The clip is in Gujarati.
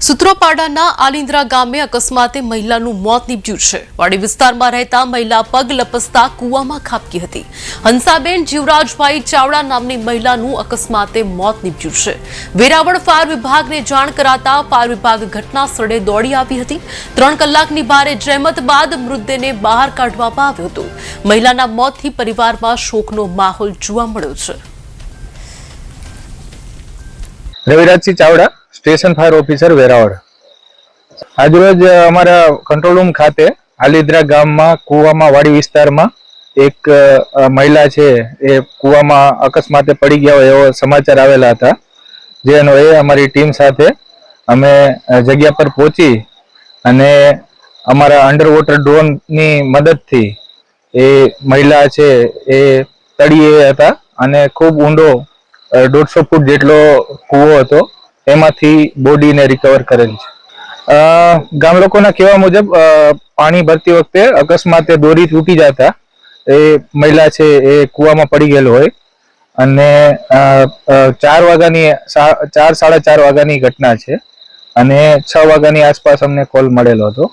સુત્રોપાડાના આલિન્દ્રા ગામે અકસ્માતે મહિલાનું મોત નીપજ્યું છે. વાડી વિસ્તારમાં રહેતા મહિલા પગ લપસતા કૂવામાં ખાબકી હતી. હંસાબેન જીવરાજભાઈ ચાવડા નામની મહિલાનું અકસ્માતે મોત નીપજ્યું છે. વેરાવળ ફાયર વિભાગને જાણ કરાતા ફાયર વિભાગ ઘટના સ્થળે દોડી આવી હતી. ત્રણ કલાકની ભારે જહેમત બાદ મૃતદેહને બહાર કાઢવામાં આવ્યો હતો. મહિલાના મોતથી પરિવારમાં શોકનો માહોલ જોવા મળ્યો છે. Ravirajsinh Chavda. Station fire officer Veraval. આજરોજ અમારા કંટ્રોલ રૂમ ખાતે આલિદ્રા ગામમાં કુવામાં વાડી વિસ્તારમાં એક મહિલા છે, એ કુવામાં અકસ્માતે પડી ગયા હોય એવો સમાચાર આવેલા હતા. જેનો એ અમારી ટીમ સાથે અમે જગ્યા પર પહોંચી અને અમારા અંડરવોટર ડ્રોનની મદદથી એ મહિલા છે, એ તળિયે હતા અને ખૂબ ઊંડો દોઢસો ફૂટ જેટલો કૂવો હતો. એમાંથી બોડીને રિકવર કરેલ છે. ગામ લોકોના કહેવા મુજબ પાણી ભરતી વખતે અકસ્માતે દોરી તૂટી જતા એ મહિલા છે એ કૂવામાં પડી ગયેલ હોય અને ચાર વાગ્યાની ચાર, સાડા ચાર વાગ્યાની ઘટના છે અને છ વાગ્યાની આસપાસ અમને કોલ મળેલો હતો.